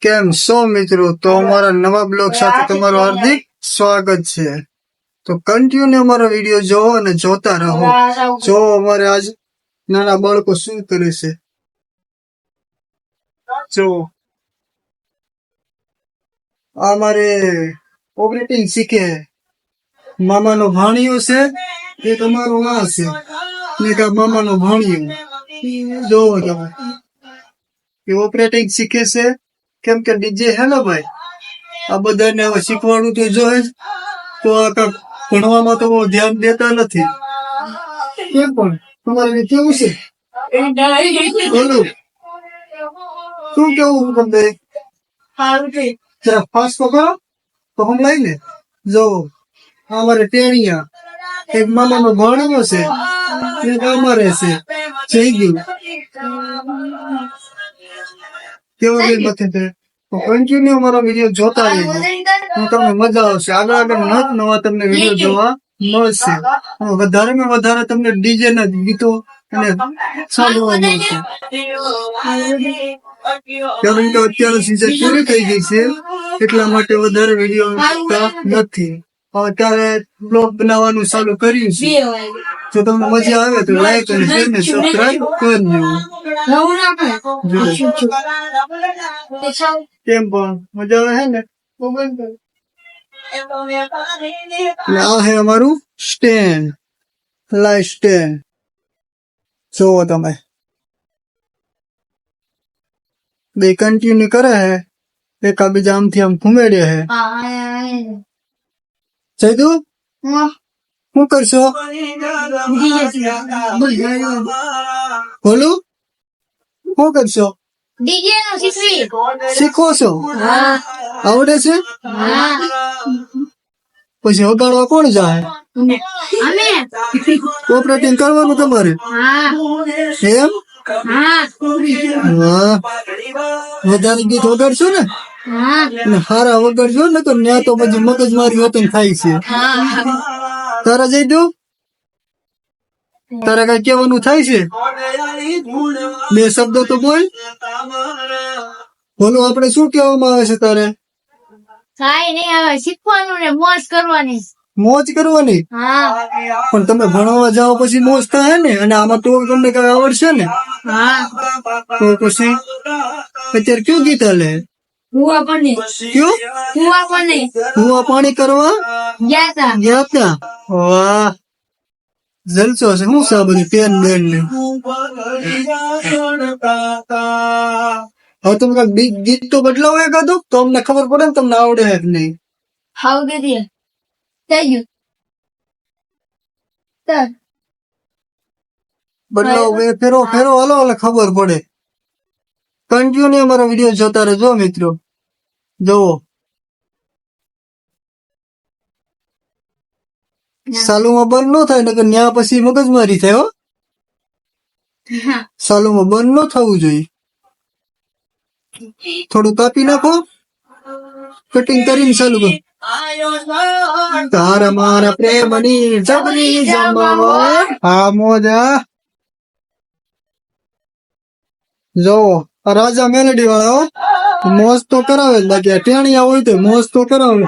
કેમ? છો મિત્રો? તો અમારા નવા બ્લોગ સાથે તમારું હાર્દિક સ્વાગત છે. તો કન્ટિન્યુ અમારો વીડિયો જોવો અને જોતા રહો. જો અમારે આજ નાના બાળકો શું કરે છે? જો. અમારે ઓપરેટિંગ શીખે. મામાનો ભાણિયો છે એ તમારો આ છે. ને એક મામાનો ભાણિયો. જોવો તમે એ ઓપરેટિંગ શીખે છે. કેમ કે ડીજે હે ને ભાઈ? આ બધાને હવે શીખવાડવું તો જોઈએ જ. તો આ કાંઈક ભણવામાં તો ધ્યાન દેતા નથી. કેમ પણ? તમારે કેવું છે? બોલું. શું કેવું તમને? જરા ફાસ્ટ પકડો. તો હમ લઈ લે. જો અમારે ટેણિયા. એક મામાનો ભાણિયો છે. એક અમારે છે. જઈ ગયું કેવો બી નથી તે તો કન્ટિન્યુ મારો વીડિયો જોતા રહેજો. હું તમને મજા આવશે. આગળ આગળ નત નવા તમને વીડિયો જોવા મળશે. વધારે માં વધારે તમને ડીજે ના ગીતો અને સાંભળવા મળશે. કારણ કે અત્યારે સીઝન પૂરી થઈ ગઈ છે એટલા માટે વધારે વીડિયો નથી. અત્યારે બ્લોગ બનાવવાનું ચાલુ કર્યું છે. જો તમને મજા આવે તો લાઈક અને શેર ને સબસ્ક્રાઇબ કરજો. કેમ પણ? મજા આવે છે ને? આ હે અમારું સ્ટેન્ડ લાઈવ સ્ટેન્ડ જોવો તમે. બે કન્ટિન્યુ કરે હે. એકાબીજા આમથી આમ ઘુમેડે હે. જયદુ શું કરશો બોલું શું કરશો શીખો છો આવડે છે પછી વગાડવા કોણ જાય કોપરેટિંગ ઓપરેટિંગ કરવાનું તમારે એમ હા. વધારે ગીત વગાડશો ને? હારા વગાડશો ને તો ન્યા તો પછી મગજ મારી વતન થાય છે. તારા જઈ દઉં? તારે કઈ કેવાનું થાય છે? બે શબ્દો તો બોલ. બોલો આપણે શું કેવામાં આવે છે તારે? કઈ નહીં આવે શીખવાનું ને મોજ કરવાની મોજ કરવાની? પણ તમે ભણવા જાઓ પછી મોજ થાય ને? અને આમાં તો તમને કઈ આવડશે ને? હા. તો પછી અત્યારે કયું ગીત હલે? હુવા પણ. કયું? હુવા પણ. કુવા પાણી કરવા? ગયા તા. ગયા તા? વાહ. જલસો છે. શું છે આ પેન બેન ને હવે તમે કાંઈક બી- ગીત તો બદલાવો એકાદું? તો અમને ખબર પડે ને તમને આવડે કે નહીં? હાવ થઈ ગયું બદલાવો બે ફેરો ફેરો હાલો એટલે ખબર પડે. કન્ટિન્યુ અમારો વીડિયો જોતા રહેજો મિત્રો. જુઓ. સાલુમાં બંધ ન થાય નકર ન્યા પછી મગજમારી થાય હો. સાલુમાં બંધ ન થવું જોઈએ. થોડું કાપી નાખો. કટિંગ કરીને ચાલુ કરો. તારા મારા પ્રેમની જબરી જમાવટ. હા, મોજા. જો રાજા મેલેડી વાળો, મોજ તો કરાવે બાકી ટેણિયા હોય તો મોજ તો કરાવે.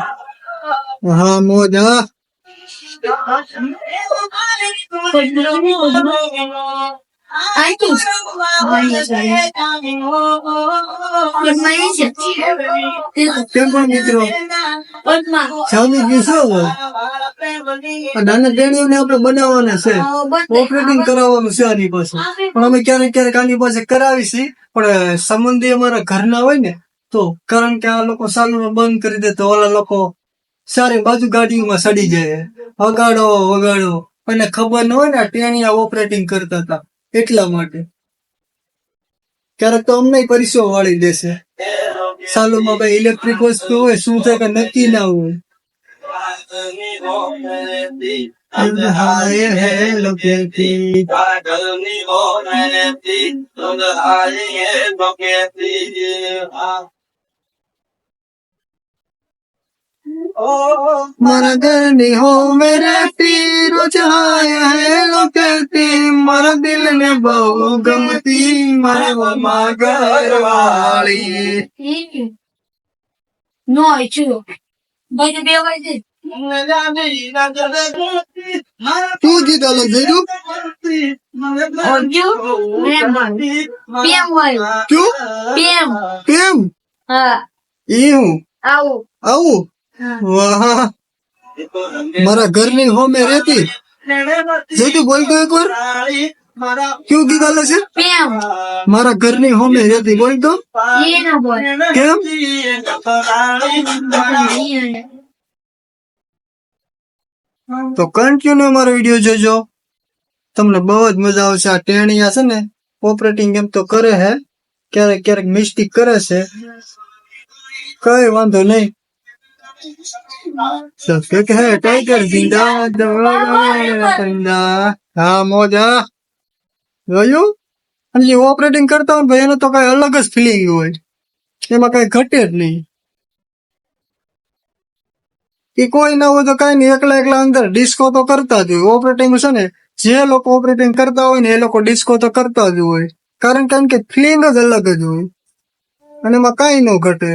હા, મોજા. ફરમાઈ છે કેમ પણ મિત્રો હવે? આ નાના ટેણીઓને આપણે બનાવવાના છે ઓપરેટિંગ કરાવવાનું છે આની પાસે પણ અમે ક્યારેક ક્યારેક આની પાસે કરાવી છીએ પણ સંબંધી અમારા ઘરના હોય ને તો કારણ કે આ લોકો સાલું બંધ કરી દે તો ઓલા લોકો સારી બાજુ ગાડીઓમાં સડી જાય。વગાડો વગાડો。અને ખબર ન હોય ને આ ટેણિયા ઓપરેટિંગ કરતા હતા。એટલા માટે. ક્યારેક તો અમને પરિસો વાળી દેશે સાલુમાં ભાઈ ઇલેક્ટ્રિક વસ્તુ હોય શું થાય કે નક્કી ના હોય. હાય હે લોકેથી મારા ઘરની હો મેરે પીરો છાયા હે લો કહેતી મારા દિલ ને બહુ ગમતી મારા મા ઘરવાળી નો બે વાર છે તું હોય કેમ હા ઈ આવું આવું વાહ. મારા ઘરની હોમે રહેતી. જઈતું બોલતો એક વાર ક્યુ ગીત અલગ છે? મારા ઘરની હોમે રહેતી બોલતો. એ ના કેમ? તો કન્ટિન્યુ મારો વીડિયો જોજો. તમને બહુ જ મજા આવશે. આ ટેણીયા છે ને ઓપરેટિંગ એમ તો કરે હે. ક્યારેક ક્યારેક મિસ્ટેક કરે છે. કઈ વાંધો નહીં. સબકે કહે ટાઈગર જિંદા જિંદા હા મોજા જોયું અને જે ઓપરેટિંગ કરતા હોય ભાઈ એનો તો કઈ અલગ જ ફિલિંગ હોય એમાં કઈ ઘટે જ નહીં કે કોઈ ના હોય તો કઈ નહીં એકલા એકલા અંદર ડિસ્કો તો કરતા જ હોય ઓપરેટિંગ છે ને જે લોકો ઓપરેટિંગ કરતા હોય ને એ લોકો ડિસ્કો તો કરતા જ હોય કારણ કે ફિલિંગ જ અલગ જ હોય અને એમાં કઈ ન ઘટે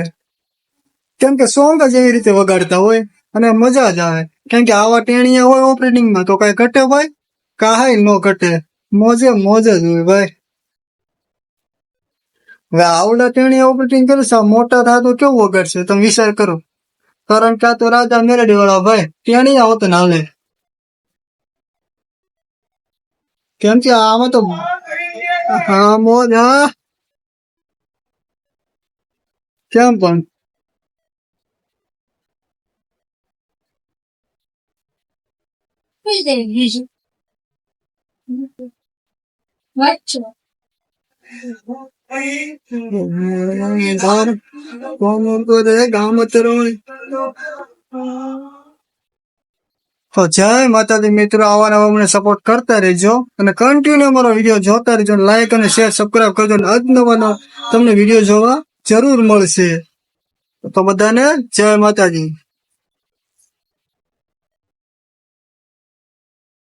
કેમ કે સોંગ જ એવી રીતે વગાડતા હોય અને મજા જ આવે. કેમ કે આવા ટેણીયા હોય ઓપરેટિંગમાં તો કઈ ઘટે ભાઈ? કાંઈ ન ઘટે. મોજે મોજ જ હોય ભાઈ. હવે આવડા ટેણીયા ઓપરેટિંગ કરશે મોટા થાય તો કેવું વગાડશે? તમે વિચાર કરો. કારણ કે આ તો રાજા મેરડી વાળા ભાઈ. ટેણીયા હોત ના લે કેમ કે આમાં તો હા, મોજ, હા. કેમ પણ? Who's é, Vision? Vai, tio. તો જય માતાજી મિત્રો આવાના અમને સપોર્ટ કરતા રહેજો અને કન્ટિન્યુ અમારો વીડિયો જોતા રહેજો લાઈક અને શેર સબસ્ક્રાઇબ કરજો અને અજનવાનો તમને વીડિયો જોવા જરૂર મળશે તો બધાને જય માતાજી